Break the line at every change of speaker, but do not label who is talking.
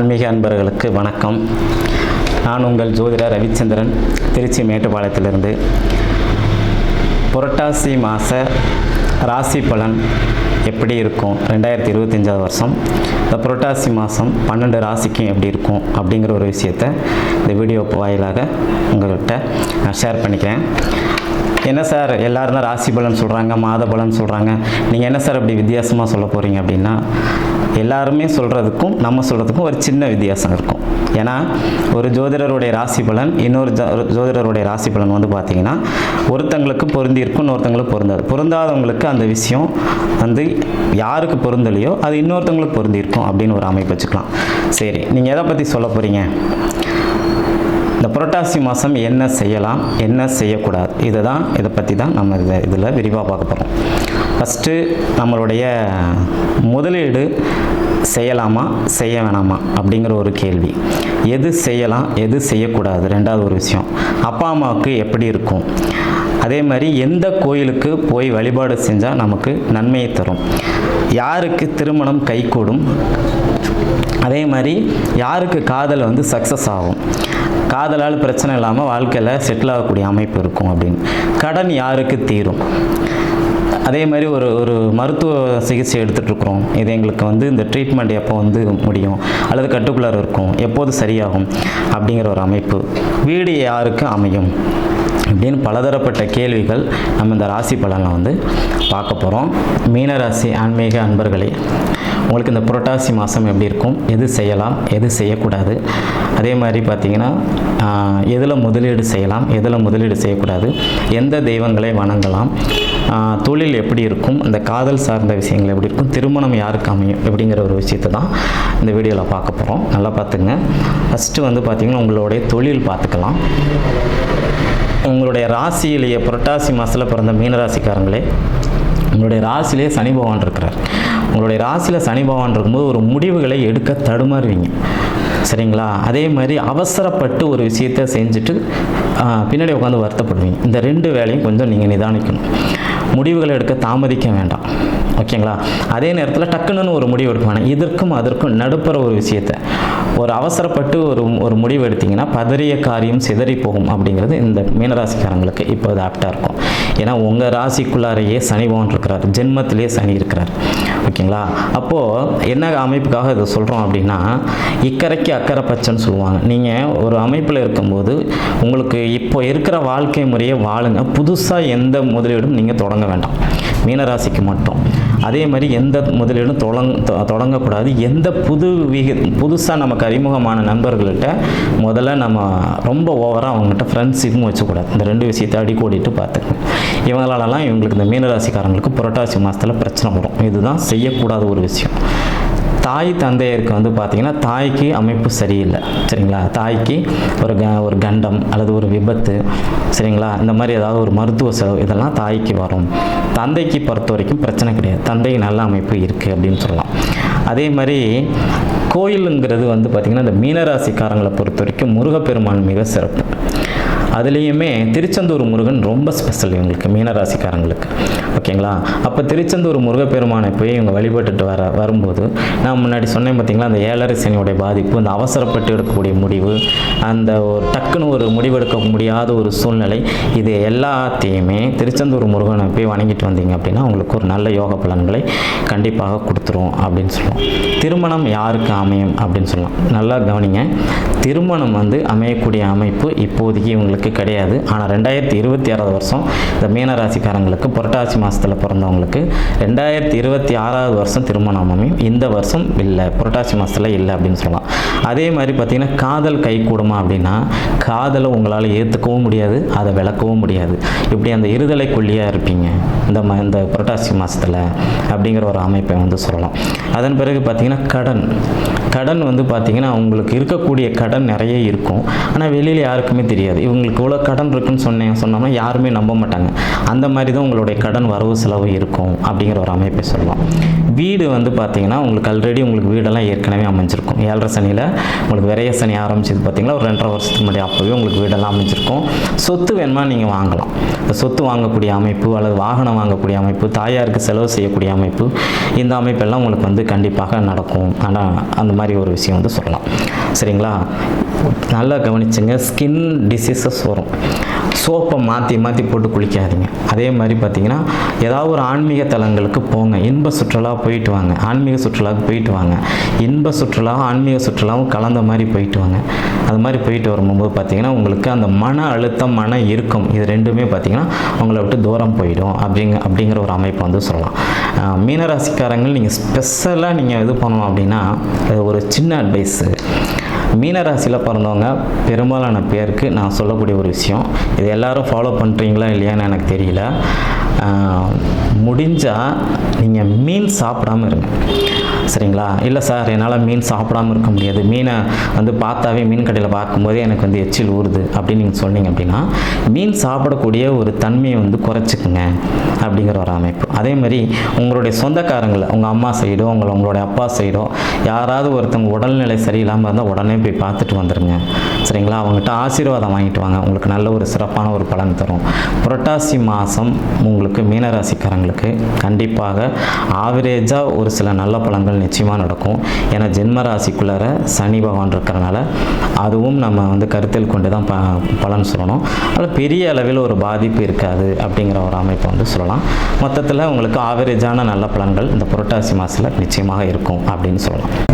ஆன்மீக அன்பர்களுக்கு வணக்கம். நான் உங்கள் ஜோதிடர் ரவிச்சந்திரன் திருச்சி மேட்டுப்பாளையத்திலிருந்து. புரட்டாசி மாத ராசி பலன் எப்படி இருக்கும்? ரெண்டாயிரத்தி இருபத்தஞ்சாவது வருஷம். இந்த புரட்டாசி மாதம் பன்னெண்டு ராசிக்கும் எப்படி இருக்கும் அப்படிங்கிற ஒரு விஷயத்தை இந்த வீடியோ வாயிலாக உங்கள்கிட்ட நான் ஷேர் பண்ணிக்கிறேன். என்ன சார் எல்லாரும் ராசி பலன் சொல்கிறாங்க மாத பலன் சொல்கிறாங்க நீங்கள் என்ன சார் அப்படி வித்தியாசமாக சொல்ல போகிறீங்க அப்படின்னா எல்லாருமே சொல்கிறதுக்கும் நம்ம சொல்கிறதுக்கும் ஒரு சின்ன வித்தியாசம் இருக்கும். ஏன்னா ஒரு ஜோதிடருடைய ராசி பலன் இன்னொரு ஜோ- ஜோதிடருடைய ராசி பலன் வந்து பார்த்தீங்கன்னா ஒருத்தங்களுக்கு பொருந்தி இருக்கும் இன்னொருத்தங்களுக்கு பொருந்தாது. பொருந்தாதவங்களுக்கு அந்த விஷயம் வந்து யாருக்கு பொருந்தலையோ அது இன்னொருத்தங்களுக்கு பொருந்தி இருக்கும் அப்படின்னு ஒரு அமைப்பு வச்சுக்கலாம். சரி நீங்கள் எதை பற்றி சொல்ல போகிறீங்க இந்த புரட்டாசி மாதம் என்ன செய்யலாம் என்ன செய்யக்கூடாது? இதை தான் இதை பற்றி தான் நம்ம இதை இதில் விரிவாக பார்க்க போகிறோம் ஃபஸ்ட்டு நம்மளுடைய முதலீடு செய்யலாமா செய்ய வேணாமா அப்படிங்கிற ஒரு கேள்வி. எது செய்யலாம் எது செய்யக்கூடாது? ரெண்டாவது ஒரு விஷயம். அப்பா அம்மாவுக்கு எப்படி இருக்கும்? அதே மாதிரி எந்த கோயிலுக்கு போய் வழிபாடு செஞ்சால் நமக்கு நன்மையை தரும்? யாருக்கு திருமணம் கைகூடும்? அதே மாதிரி யாருக்கு காதல் வந்து சக்ஸஸ் ஆகும்? காதலால் பிரச்சனை இல்லாமல் வாழ்க்கையில் செட்டில் ஆகக்கூடிய அமைப்பு இருக்கும் அப்படின்னு. கடன் யாருக்கு தீரும்? அதே மாதிரி ஒரு ஒரு மருத்துவ சிகிச்சை எடுத்துகிட்ருக்குறோம் இது எங்களுக்கு வந்து இந்த ட்ரீட்மெண்ட் எப்போ வந்து முடியும்? அல்லது கட்டுக்குள்ளார இருக்கும்? எப்போது சரியாகும்? அப்படிங்கிற ஒரு அமைப்பு. வீடு யாருக்கு அமையும்? அப்படின்னு பலதரப்பட்ட கேள்விகள் நம்ம இந்த ராசி பலனில் வந்து பார்க்க போகிறோம் மீனராசி ஆன்மீக அன்பர்களே உங்களுக்கு இந்த புரட்டாசி மாதம் எப்படி இருக்கும்? எது செய்யலாம்? எது செய்யக்கூடாது? அதே மாதிரி பார்த்தீங்கன்னா எதில் முதலீடு செய்யலாம்? எதில் முதலீடு செய்யக்கூடாது? எந்த தெய்வங்களை வணங்கலாம்? தொழில் எப்படி இருக்கும்? இந்த காதல் சார்ந்த விஷயங்கள் எப்படி இருக்கும்? திருமணம் யாருக்கு அமையும்? அப்படிங்கிற ஒரு விஷயத்தை தான் இந்த வீடியோவில் பார்க்க போகிறோம் நல்லா பார்த்துங்க ஃபஸ்ட்டு வந்து பார்த்திங்கன்னா உங்களுடைய தொழில் பார்த்துக்கலாம். உங்களுடைய ராசியிலேயே புரட்டாசி மாதத்தில் பிறந்த மீனராசிக்காரங்களே உங்களுடைய ராசியிலே சனி பகவான் இருக்கிறார். உங்களுடைய ராசியில் சனி பகவான் இருக்கும்போது ஒரு முடிவுகளை எடுக்க தடுமாறுவீங்க. சரிங்களா? அதே மாதிரி அவசரப்பட்டு ஒரு விஷயத்தை செஞ்சுட்டு பின்னாடி உட்காந்து வருத்தப்படுவீங்க. இந்த ரெண்டு வேலையும் கொஞ்சம் நீங்கள் நிதானிக்கணும். முடிவுகளை எடுக்க தாமதிக்க வேண்டாம். ஓகேங்களா? அதே நேரத்தில் டக்குன்னு ஒரு முடிவு எடுக்க வேணாம். இதற்கும் அதற்கும் நடுப்புற ஒரு விஷயத்தை. ஒரு அவசரப்பட்டு ஒரு ஒரு முடிவு எடுத்தீங்கன்னா பதறிய காரியம் சிதறி போகும் அப்படிங்கிறது இந்த மீனராசிக்காரங்களுக்கு இப்போ அது ஆப்டாக இருக்கும். ஏன்னா உங்கள் ராசிக்குள்ளாரையே சனி பவன் இருக்கிறார். ஜென்மத்திலேயே சனி இருக்கிறார். ஓகேங்களா? அப்போது என்ன அமைப்புக்காக இதை சொல்கிறோம் அப்படின்னா இக்கரைக்கு அக்கறை பச்சைன்னு சொல்லுவாங்க. நீங்கள் ஒரு அமைப்பில் இருக்கும்போது உங்களுக்கு இப்போ இருக்கிற வாழ்க்கை முறையை வாழுங்க. புதுசாக எந்த முதலீடும் நீங்கள் தொடங்க வேண்டாம். மீனராசிக்கு மட்டும். அதே மாதிரி எந்த முதலீடும் தொடங் தொடங்கக்கூடாது. எந்த புது விக புதுசாக நமக்கு அறிமுகமான நண்பர்கள்கிட்ட முதல்ல நம்ம ரொம்ப ஓவராக அவங்ககிட்ட ஃப்ரெண்ட்ஷிப்பும் வச்சுக்கூடாது. இந்த ரெண்டு விஷயத்தை அடிக்கோடிட்டு பார்த்துக்கணும். இவங்களாலலாம் இவங்களுக்கு இந்த மீனராசிக்காரங்களுக்கு புரட்டாசி மாதத்தில் பிரச்சனை வரும். இதுதான் செய்யக்கூடாத ஒரு விஷயம். தாய் தந்தையருக்கு வந்து பார்த்திங்கன்னா தாய்க்கு அமைப்பு சரியில்லை. சரிங்களா? தாய்க்கு ஒரு க ஒரு கண்டம் அல்லது ஒரு விபத்து. சரிங்களா? இந்த மாதிரி ஏதாவது ஒரு மருத்துவ செலவு இதெல்லாம் தாய்க்கு வரும். தந்தைக்கு பொறுத்த வரைக்கும் பிரச்சனை கிடையாது. தந்தைக்கு நல்ல அமைப்பு இருக்குது அப்படின்னு சொல்லலாம். அதே மாதிரி கோயிலுங்கிறது வந்து பார்த்திங்கன்னா இந்த மீனராசிக்காரங்களை பொறுத்த வரைக்கும் முருகப்பெருமான் மிக சிறப்பு. அதுலேயுமே திருச்செந்தூர் முருகன் ரொம்ப ஸ்பெஷல் இவங்களுக்கு மீனராசிக்காரங்களுக்கு. ஓகேங்களா? அப்போ திருச்செந்தூர் முருகப்பெருமானை போய் இவங்க வழிபட்டுட்டு வர வரும்போது நான் முன்னாடி சொன்னேன் பார்த்தீங்களா அந்த ஏழரசனியுடைய பாதிப்பு அந்த அவசரப்பட்டு எடுக்கக்கூடிய முடிவு அந்த ஒரு டக்குன்னு ஒரு முடிவெடுக்க முடியாத ஒரு சூழ்நிலை இது எல்லாத்தையுமே திருச்செந்தூர் முருகனை போய் வணங்கிட்டு வந்தீங்க அப்படின்னா உங்களுக்கு ஒரு நல்ல யோக பலன்களை கண்டிப்பாக கொடுத்துரும் அப்படின்னு சொல்லுவோம். திருமணம் யாருக்கு அமையும் அப்படின்னு சொல்லலாம். நல்லா கவனிங்க. திருமணம் வந்து அமையக்கூடிய அமைப்பு இப்போதைக்கு இவங்களுக்கு கிடையாது. ஆனால் ரெண்டாயிரத்தி இருபத்தி ஆறாவது வருஷம் இந்த மீனராசிக்காரங்களுக்கு புரட்டாசி மாதத்தில் பிறந்தவங்களுக்கு ரெண்டாயிரத்தி இருபத்தி ஆறாவது வருஷம் திருமணம் அமையும் இந்த வருஷம் இல்லை புரட்டாசி மாதத்தில் இல்லை அப்படின்னு சொல்லலாம். அதே மாதிரி பார்த்திங்கன்னா காதல் கை கூடுமா அப்படின்னா காதலை உங்களால் ஏற்றுக்கவும் முடியாது அதை விளக்கவும் முடியாது. இப்படி அந்த இருதலை கொல்லியாக இருப்பீங்க இந்த ம இந்த புரட்டாசி மாதத்தில் அப்படிங்கிற ஒரு அமைப்பை வந்து சொல்லலாம். அதன் பிறகு பார்த்திங்கன்னா கடன். கடன் வந்து பார்த்தீங்கன்னா உங்களுக்கு இருக்கக்கூடிய கடன் நிறைய இருக்கும். ஆனால் வெளியில் யாருக்குமே தெரியாது. இவங்களுக்கு இவ்வளோ கடன் இருக்குன்னு சொன்னேன் சொன்னோம்னா யாருமே நம்ப மாட்டாங்க. அந்த மாதிரி தான் உங்களுடைய கடன் வரவு செலவு இருக்கும் அப்படிங்கிற ஒரு அமைப்பை சொல்லலாம் வீடு வந்து பார்த்தீங்கன்னா உங்களுக்கு ஆல்ரெடி உங்களுக்கு வீடெல்லாம் ஏற்கனவே அமைஞ்சிருக்கும். ஏழரை சனியில் உங்களுக்கு விரைய சனி ஆரம்பிச்சது பார்த்தீங்கன்னா ஒரு ரெண்டரை வருஷத்துக்கு முன்னாடி அப்போவே உங்களுக்கு வீடெல்லாம் அமைஞ்சிருக்கும். சொத்து வேணுமா நீங்கள் வாங்கலாம். இந்த சொத்து வாங்கக்கூடிய அமைப்பு அல்லது வாகனம் வாங்கக்கூடிய அமைப்பு தாயாருக்கு செலவு செய்யக்கூடிய அமைப்பு இந்த அமைப்பெல்லாம் உங்களுக்கு வந்து கண்டிப்பாக நடக்கும். ஆனால் அந்த மாதிரி ஒரு விஷயம் வந்து சொல்லலாம். சரிங்களா? நல்லா கவனிச்சுங்க. ஸ்கின் டிசீசஸ் வரும். சோப்பை மாற்றி மாற்றி போட்டு குளிக்காதீங்க. அதே மாதிரி பார்த்தீங்கன்னா ஏதாவது ஒரு ஆன்மீக தலங்களுக்கு போங்க. இன்ப சுற்றுலா போயிட்டு வாங்க. ஆன்மீக சுற்றுலாவுக்கு போயிட்டு வாங்க. இன்ப சுற்றுலாவும் ஆன்மீக சுற்றுலாவும் கலந்த மாதிரி போயிட்டு வாங்க. அது மாதிரி போயிட்டு வரும்போது பார்த்தீங்கன்னா உங்களுக்கு அந்த மன அழுத்தம் மன இறுக்கம் இது ரெண்டுமே பார்த்தீங்கன்னா உங்களை விட்டு தூரம் போயிடும். அப்படிங்க அப்படிங்கிற ஒரு அமைப்பை வந்து சொல்லலாம். மீனராசிக்காரங்கள் நீங்கள் ஸ்பெஷலாக நீங்கள் இது பண்ணணும் அப்படின்னா ஒரு சின்ன அட்வைஸு மீனராசியில் பிறந்தவங்க பெரும்பாலான பேருக்கு நான் சொல்லக்கூடிய ஒரு விஷயம். இது எல்லாரும் ஃபாலோ பண்ணுறீங்களா இல்லையான்னு எனக்கு தெரியல. முடிஞ்சால் நீங்கள் மீன் சாப்பிடாம இருங்க. சரிங்களா? இல்லை சார் என்னால் மீன் சாப்பிடாம இருக்க முடியாது. மீனை வந்து பார்த்தாவே மீன் கடையில் பார்க்கும்போதே எனக்கு வந்து எச்சில் ஊறுது அப்படின்னு நீங்கள் சொன்னீங்க அப்படின்னா மீன் சாப்பிடக்கூடிய ஒரு தன்மையை வந்து குறைச்சிக்குங்க அப்படிங்கிற ஒரு அமைப்பு. அதே மாதிரி உங்களுடைய சொந்தக்காரங்களை உங்கள் அம்மா சைடோ உங்களை உங்களுடைய அப்பா சைடோ யாராவது ஒருத்தவங்க உடல்நிலை சரியில்லாமல் இருந்தால் உடனே போய் பார்த்துட்டு வந்துடுங்க சரிங்களா? அவங்ககிட்ட ஆசீர்வாதம் வாங்கிட்டு வாங்க. உங்களுக்கு நல்ல ஒரு சிறப்பான ஒரு பலன் தரும். புரட்டாசி மாதம் உங்களுக்கு மீனராசிக்காரங்களுக்கு கண்டிப்பாக ஆவரேஜாக ஒரு சில நல்ல பலன்கள் நிச்சயமாக நடக்கும். ஏன்னா ஜென்ம ராசிக்குள்ளார சனி பகவான் இருக்கிறனால அதுவும் நம்ம வந்து கருத்தில் கொண்டு தான் ப பலன் சொல்லணும். அதில் பெரிய அளவில் ஒரு பாதிப்பு இருக்காது அப்படிங்கிற ஒரு அமைப்பை வந்து சொல்லலாம். மொத்தத்தில் உங்களுக்கு ஆவரேஜான நல்ல பலன்கள் இந்த புரட்டாசி மாதத்தில் நிச்சயமாக இருக்கும் அப்படின்னு சொல்லலாம்.